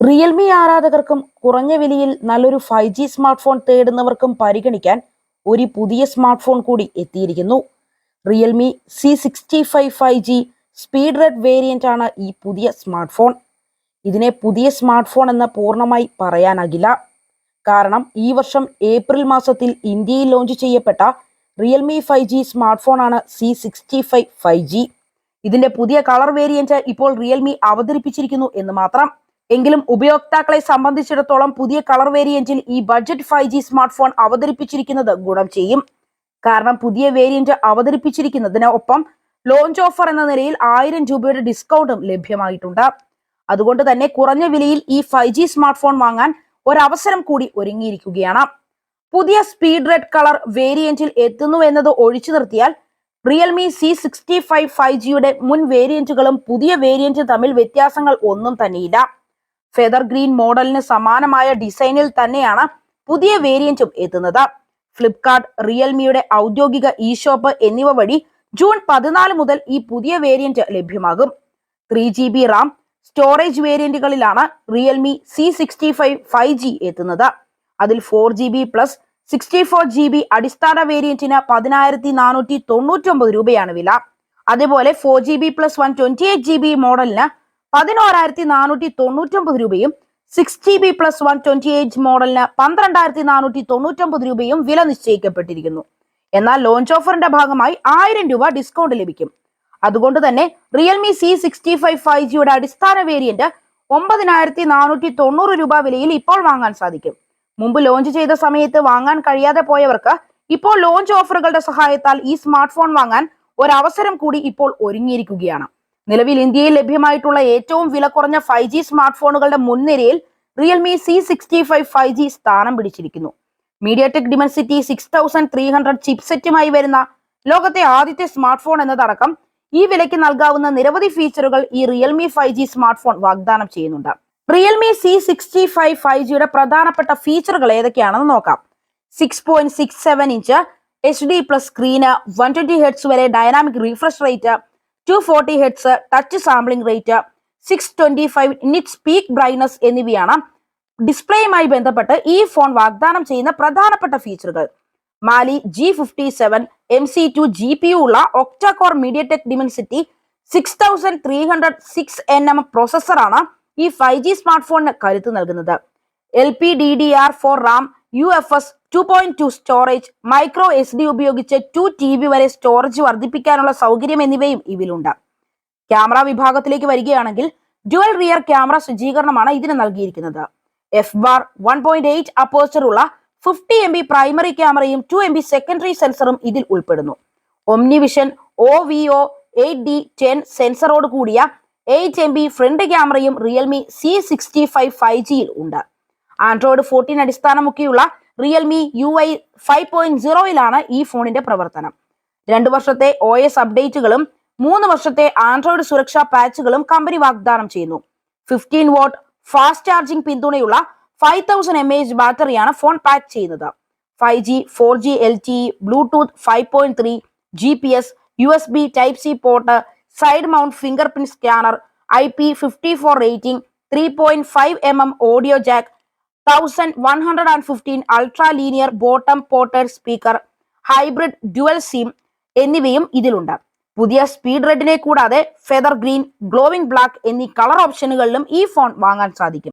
Realme ആരാധകർക്കും കുറഞ്ഞ വിലയിൽ നല്ലൊരു ഫൈവ് ജി സ്മാർട്ട് ഫോൺ തേടുന്നവർക്കും പരിഗണിക്കാൻ ഒരു പുതിയ സ്മാർട്ട് ഫോൺ കൂടി എത്തിയിരിക്കുന്നു. Realme C sixty five five G speed red variant ആണ് ഈ പുതിയ സ്മാർട്ട് ഫോൺ ഇതിനെ പുതിയ സ്മാർട്ട് ഫോൺ എന്ന് പൂർണമായി പറയാനാകില്ല. കാരണം ഈ വർഷം ഏപ്രിൽ മാസത്തിൽ ഇന്ത്യയിൽ ലോഞ്ച് ചെയ്യപ്പെട്ട Realme five G smart phone ആണ് C sixty five five G ഇതിന്റെ പുതിയ കളർ വേരിയന്റ് ഇപ്പോൾ റിയൽമി അവതരിപ്പിച്ചിരിക്കുന്നു എന്ന് മാത്രം എങ്കിലും ഉപയോക്താക്കളെ സംബന്ധിച്ചിടത്തോളം പുതിയ കളർ വേരിയന്റിൽ ഈ budget five G smart phone അവതരിപ്പിച്ചിരിക്കുന്നത് ഗുണം ചെയ്യും. കാരണം പുതിയ വേരിയന്റ് അവതരിപ്പിച്ചിരിക്കുന്നതിന് ഒപ്പം ലോഞ്ച് ഓഫർ എന്ന നിലയിൽ ആയിരം രൂപയുടെ ഡിസ്കൗണ്ടും ലഭ്യമായിട്ടുണ്ട്. അതുകൊണ്ട് തന്നെ കുറഞ്ഞ വിലയിൽ ഈ ഫൈവ് ജി സ്മാർട്ട് ഫോൺ വാങ്ങാൻ ഒരവസരം കൂടി ഒരുങ്ങിയിരിക്കുകയാണ്. പുതിയ സ്പീഡ് റെഡ് കളർ വേരിയന്റിൽ എത്തുന്നു എന്നത് ഒഴിച്ചു നിർത്തിയാൽ Realme C sixty five five ജിയുടെ മുൻ വേരിയന്റുകളും പുതിയ വേരിയന്റും തമ്മിൽ വ്യത്യാസങ്ങൾ ഒന്നും തന്നെയില്ല. ഫെദർ ഗ്രീൻ മോഡലിന് സമാനമായ ഡിസൈനിൽ തന്നെയാണ് പുതിയ വേരിയന്റും എത്തുന്നത്. ഫ്ലിപ്കാർട്ട് റിയൽമിയുടെ ഔദ്യോഗിക ഇ ഷോപ്പ് എന്നിവ വഴി ജൂൺ പതിനാല് മുതൽ ഈ പുതിയ വേരിയന്റ് ലഭ്യമാകും. Three G B RAM storage വേരിയന്റുകളിലാണ് Realme C sixty five five G എത്തുന്നത്. അതിൽ four G B plus sixty four G B അടിസ്ഥാന വേരിയന്റിന് പതിനായിരത്തി നാനൂറ്റി തൊണ്ണൂറ്റി ഒമ്പത് രൂപയാണ് വില. അതേപോലെ four G B plus one twenty eight G B മോഡലിന് പതിനോരായിരത്തി നാനൂറ്റി തൊണ്ണൂറ്റൊമ്പത് രൂപയും six G B plus one twenty eight മോഡലിന് പന്ത്രണ്ടായിരത്തി നാനൂറ്റി തൊണ്ണൂറ്റൊമ്പത് രൂപയും വില നിശ്ചയിക്കപ്പെട്ടിരിക്കുന്നു. എന്നാൽ ലോഞ്ച് ഓഫറിന്റെ ഭാഗമായി ആയിരം രൂപ ഡിസ്കൗണ്ട് ലഭിക്കും. അതുകൊണ്ട് തന്നെ Realme C sixty five five ജിയുടെ അടിസ്ഥാന വേരിയന്റ് ഒമ്പതിനായിരത്തി നാനൂറ്റി തൊണ്ണൂറ് രൂപ വിലയിൽ ഇപ്പോൾ വാങ്ങാൻ സാധിക്കും. മുമ്പ് ലോഞ്ച് ചെയ്ത സമയത്ത് വാങ്ങാൻ കഴിയാതെ പോയവർക്ക് ഇപ്പോൾ ലോഞ്ച് ഓഫറുകളുടെ സഹായത്താൽ ഈ സ്മാർട്ട് ഫോൺ വാങ്ങാൻ ഒരവസരം കൂടി ഇപ്പോൾ ഒരുങ്ങിയിരിക്കുകയാണ്. നിലവിൽ ഇന്ത്യയിൽ ലഭ്യമായിട്ടുള്ള ഏറ്റവും വില കുറഞ്ഞ ഫൈവ് ജി സ്മാർട്ട് ഫോണുകളുടെ മുൻനിരയിൽ Realme C sixty five five G സ്ഥാനം പിടിച്ചിരിക്കുന്നു. MediaTek Dimensity six thousand three hundred ചിപ്സെറ്റുമായി വരുന്ന ലോകത്തെ ആദ്യത്തെ സ്മാർട്ട് ഫോൺ എന്നതടക്കം ഈ വിലയ്ക്ക് നൽകാവുന്ന നിരവധി ഫീച്ചറുകൾ ഈ Realme five G smart phone വാഗ്ദാനം ചെയ്യുന്നുണ്ട്. Realme C sixty five five ജിയുടെ പ്രധാനപ്പെട്ട ഫീച്ചറുകൾ ഏതൊക്കെയാണെന്ന് നോക്കാം. Six point six seven inch H D plus screen one twenty hertz വരെ dynamic refresh rate two forty hertz touch sampling rate six twenty five nits peak brightness എന്നിവയാണ്. ഡിസ്പ്ലേയുമായി ബന്ധപ്പെട്ട് ഈ ഫോൺ വാഗ്ദാനം ചെയ്യുന്ന പ്രധാനപ്പെട്ട ഫീച്ചറുകൾ Mali G fifty seven M C two G P U ഉള്ള octacore MediaTek Dimensity six thousand three hundred six N M പ്രൊസസ്സറാണ് ഈ ഫൈവ് ജി സ്മാർട്ട് ഫോണിന് കരുത്ത് നൽകുന്നത്. L P D D R four RAM U F S two point two storage micro S D ഉപയോഗിച്ച് two T B വരെ storage വർദ്ധിപ്പിക്കാനുള്ള സൗകര്യം എന്നിവയും ഇതിലുണ്ട്. ക്യാമറ വിഭാഗത്തിലേക്ക് വരികയാണെങ്കിൽ ഡ്യുവൽ റിയർ ക്യാമറ സജ്ജീകരണമാണ് ഇതിന് നൽകിയിരിക്കുന്നത്. F bar one point eight aperture ഉള്ള ഫിഫ്റ്റി എം ബി പ്രൈമറി ക്യാമറയും ടു എം ബി സെക്കൻഡറി സെൻസറും ഇതിൽ ഉൾപ്പെടുന്നു. OmniVision O V O eight D ten സെൻസറോട് കൂടിയ എയ്റ്റ് എം ബി ഫ്രണ്ട് ക്യാമറയും Realme C sixty five five ജിയിൽ ഉണ്ട്. Android fourteen അടിസ്ഥാനമൊക്കെയുള്ള Realme U I five point സീറോയിലാണ് ഈ ഫോണിന്റെ പ്രവർത്തനം. രണ്ടു വർഷത്തെ ഒ എസ് അപ്ഡേറ്റുകളും മൂന്ന് വർഷത്തെ ആൻഡ്രോയിഡ് സുരക്ഷാ പാച്ചുകളും കമ്പനി വാഗ്ദാനം ചെയ്യുന്നു. ഫിഫ്റ്റീൻ വോട്ട് ഫാസ്റ്റ് ചാർജിംഗ് പിന്തുണയുള്ള ഫൈവ് തൗസൻഡ് എം എച്ച് ബാറ്ററിയാണ് ഫോൺ പാക്ക് ചെയ്യുന്നത്. Five G four G L T Bluetooth five point three G P S U S B type C port side mount fingerprint scanner I P fifty four rating three point five M M audio jack thousand one hundred and fifteen ultra linear bottom ported speaker hybrid dual SIM എന്നിവയും ഇതിലുണ്ട്. പുതിയ speed റെഡിനെ കൂടാതെ feather green glowing black എന്നീ colour ഓപ്ഷനുകളിലും ഈ phone വാങ്ങാൻ സാധിക്കും.